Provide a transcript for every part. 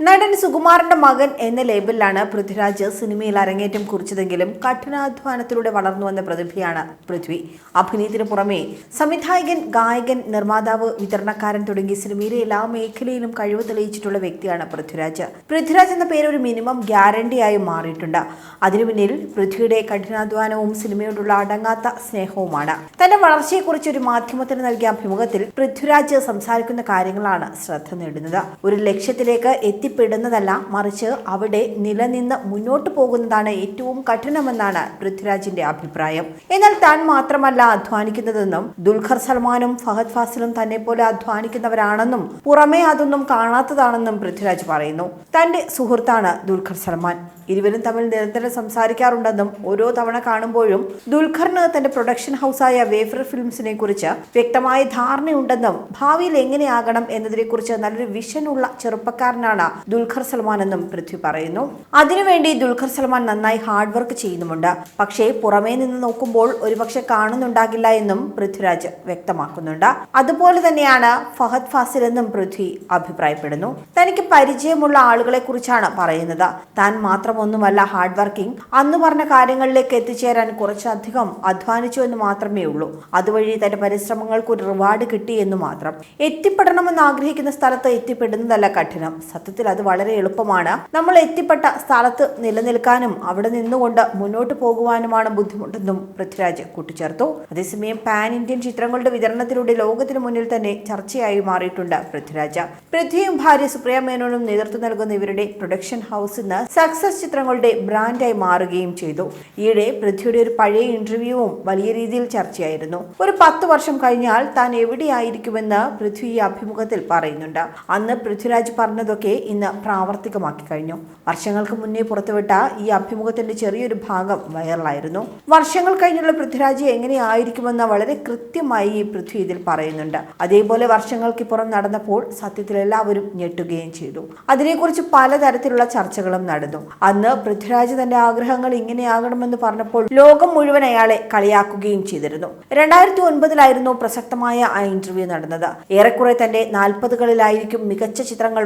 നടൻ സുകുമാറിന്റെ മകൻ എന്ന ലേബലിലാണ് പൃഥ്വിരാജ് സിനിമയിൽ അരങ്ങേറ്റം കുറിച്ചതെങ്കിലും കഠിനാധ്വാനത്തിലൂടെ വളർന്നു വന്ന പ്രതിഭയാണ് പൃഥ്വി. അഭിനയത്തിന് പുറമെ സംവിധായകൻ ഗായകൻ നിർമ്മാതാവ് വിതരണക്കാരൻ തുടങ്ങി സിനിമയിലെ എല്ലാ മേഖലയിലും കഴിവ് തെളിയിച്ചിട്ടുള്ള വ്യക്തിയാണ് പൃഥ്വിരാജ്. പൃഥ്വിരാജ് എന്ന പേര് ഒരു മിനിമം ഗ്യാരണ്ടി ആയി മാറിയിട്ടുണ്ട്. അതിനു പിന്നിൽ പൃഥ്വിയുടെ കഠിനാധ്വാനവും സിനിമയോടുള്ള അടങ്ങാത്ത സ്നേഹവുമാണ്. തന്റെ വളർച്ചയെക്കുറിച്ച് ഒരു മാധ്യമത്തിന് നൽകിയ അഭിമുഖത്തിൽ പൃഥ്വിരാജ് സംസാരിക്കുന്ന കാര്യങ്ങളാണ് ശ്രദ്ധ നേടുന്നത്. ഒരു ലക്ഷ്യത്തിലേക്ക് എത്തിപ്പെടുന്നതല്ല മറിച്ച് അവിടെ നിലനിന്ന് മുന്നോട്ട് പോകുന്നതാണ് ഏറ്റവും കഠിനമെന്നാണ് പൃഥ്വിരാജിന്റെ അഭിപ്രായം. എന്നാൽ താൻ മാത്രമല്ല അധ്വാനിക്കുന്നതെന്നും ദുൽഖർ സൽമാനും ഫഹദ് ഫാസിലും തന്നെ പോലെ അധ്വാനിക്കുന്നവരാണെന്നും പുറമേ അതൊന്നും കാണാത്തതാണെന്നും പൃഥ്വിരാജ് പറയുന്നു. തന്റെ സുഹൃത്താണ് ദുൽഖർ സൽമാൻ. ഇരുവരും തമ്മിൽ നിരന്തരം സംസാരിക്കാറുണ്ടെന്നും ഓരോ തവണ കാണുമ്പോഴും ദുൽഖറിന് തന്റെ പ്രൊഡക്ഷൻ ഹൗസായ വേഫർ ഫിലിംസിനെ കുറിച്ച് വ്യക്തമായ ധാരണയുണ്ടെന്നും ഭാവിയിൽ എങ്ങനെയാകണം എന്നതിനെക്കുറിച്ച് നല്ലൊരു വിഷനുള്ള ചെറുപ്പക്കാരനാണ് ദുൽഖർ സൽമാൻ എന്നും പൃഥ്വി പറയുന്നു. അതിനുവേണ്ടി ദുൽഖർ സൽമാൻ നന്നായി ഹാർഡ് വർക്ക് ചെയ്യുന്നുമുണ്ട്. പക്ഷേ പുറമേ നിന്ന് നോക്കുമ്പോൾ ഒരുപക്ഷെ കാണുന്നുണ്ടാകില്ല എന്നും പൃഥ്വിരാജ് വ്യക്തമാക്കുന്നുണ്ട്. അതുപോലെ തന്നെയാണ് ഫഹദ് ഫാസിൽ എന്നും പൃഥ്വി അഭിപ്രായപ്പെടുന്നു. തനിക്ക് പരിചയമുള്ള ആളുകളെ കുറിച്ചാണ് പറയുന്നത്. താൻ മാത്രമൊന്നുമല്ല ഹാർഡ് വർക്കിംഗ് അന്ന് പറഞ്ഞ കാര്യങ്ങളിലേക്ക് എത്തിച്ചേരാൻ കുറച്ചധികം അധ്വാനിച്ചു എന്ന് മാത്രമേ ഉള്ളൂ. അതുവഴി തന്റെ പരിശ്രമങ്ങൾക്ക് ഒരു റിവാർഡ് കിട്ടി എന്ന് മാത്രം. എത്തിപ്പെടണമെന്ന് ആഗ്രഹിക്കുന്ന സ്ഥലത്ത് എത്തിപ്പെടുന്നതല്ല കഠിനം. സത്യത്തിൽ അത് വളരെ എളുപ്പമാണ്. നമ്മൾ എത്തിപ്പെട്ട സ്ഥലത്ത് നിലനിൽക്കാനും അവിടെ നിന്നുകൊണ്ട് മുന്നോട്ട് പോകുവാനുമാണ് ബുദ്ധിമുട്ടെന്നും പൃഥ്വിരാജ് കൂട്ടിച്ചേർത്തു. അതേസമയം പാൻ ഇന്ത്യൻ ചിത്രങ്ങളുടെ വിതരണത്തിലൂടെ ലോകത്തിന് മുന്നിൽ തന്നെ ചർച്ചയായി മാറിയിട്ടുണ്ട് പൃഥ്വിരാജ്. പൃഥ്വിയും ഭാര്യ സുപ്രിയ മേനോനും നേതൃത്വം നൽകുന്ന ഇവരുടെ പ്രൊഡക്ഷൻ ഹൗസ് ഇന്ന് സക്സസ് ചിത്രങ്ങളുടെ ബ്രാൻഡായി മാറുകയും ചെയ്തു. ഈയിടെ പൃഥ്വിയുടെ ഒരു പഴയ ഇന്റർവ്യൂവും വലിയ രീതിയിൽ ചർച്ചയായിരുന്നു. ഒരു പത്ത് വർഷം കഴിഞ്ഞാൽ താൻ എവിടെയായിരിക്കുമെന്ന് പൃഥ്വി ഈ അഭിമുഖത്തിൽ പറയുന്നുണ്ട്. അന്ന് പൃഥ്വിരാജ് പറഞ്ഞതൊക്കെ ഇന്ന് പ്രാവർത്തികമാക്കി കഴിഞ്ഞു. വർഷങ്ങൾക്ക് മുന്നേ പുറത്തുവിട്ട ഈ അഭിമുഖത്തിന്റെ ചെറിയൊരു ഭാഗം വൈറലായിരുന്നു. വർഷങ്ങൾ കഴിഞ്ഞുള്ള പൃഥ്വിരാജ് എങ്ങനെയായിരിക്കുമെന്ന് വളരെ കൃത്യമായി ഈ പൃഥ്വി ഇതിൽ പറയുന്നുണ്ട്. അതേപോലെ വർഷങ്ങൾക്കിപ്പുറം നടന്നപ്പോൾ സത്യത്തിൽ എല്ലാവരും ഞെട്ടുകയും ചെയ്തു. അതിനെക്കുറിച്ച് പലതരത്തിലുള്ള ചർച്ചകളും നടന്നു. അന്ന് പൃഥ്വിരാജ് തന്റെ ആഗ്രഹങ്ങൾ ഇങ്ങനെയാകണമെന്ന് പറഞ്ഞപ്പോൾ ലോകം മുഴുവൻ അയാളെ കളിയാക്കുകയും ചെയ്തിരുന്നു. രണ്ടായിരത്തി ഒൻപതിലായിരുന്നു പ്രസക്തമായ ആ ഇന്റർവ്യൂ നടന്നത്. ഏറെക്കുറെ തന്റെ നാൽപ്പതുകളിലായിരിക്കും മികച്ച ചിത്രങ്ങൾ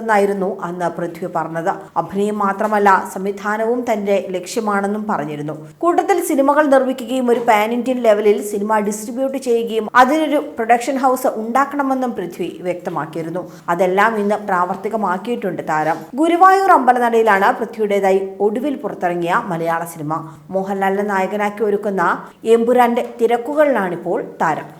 വരാനിരിക്കുന്നതെന്നായിരുന്നു അന്ന് പൃഥ്വി പറഞ്ഞത്. അഭിനയം മാത്രമല്ല സംവിധാനവും തന്റെ ലക്ഷ്യമാണെന്നും പറഞ്ഞിരുന്നു. കൂട്ടത്തിൽ സിനിമകൾ നിർമ്മിക്കുകയും ഒരു പാൻ ഇന്ത്യൻ ലെവലിൽ സിനിമ ഡിസ്ട്രിബ്യൂട്ട് ചെയ്യുകയും അതിനൊരു പ്രൊഡക്ഷൻ ഹൗസ് ഉണ്ടാക്കണമെന്നും പൃഥ്വി വ്യക്തമാക്കിയിരുന്നു. അതെല്ലാം ഇന്ന് പ്രാവർത്തികമാക്കിയിട്ടുണ്ട് താരം. ഗുരുവായൂർ അമ്പലനടയിലാണ് പൃഥ്വിയുടേതായി ഒടുവിൽ പുറത്തിറങ്ങിയ മലയാള സിനിമ. മോഹൻലാലിനെ നായകനാക്കി ഒരുക്കുന്ന എമ്പുരാന്റെ തിരക്കുകളിലാണിപ്പോൾ താരം.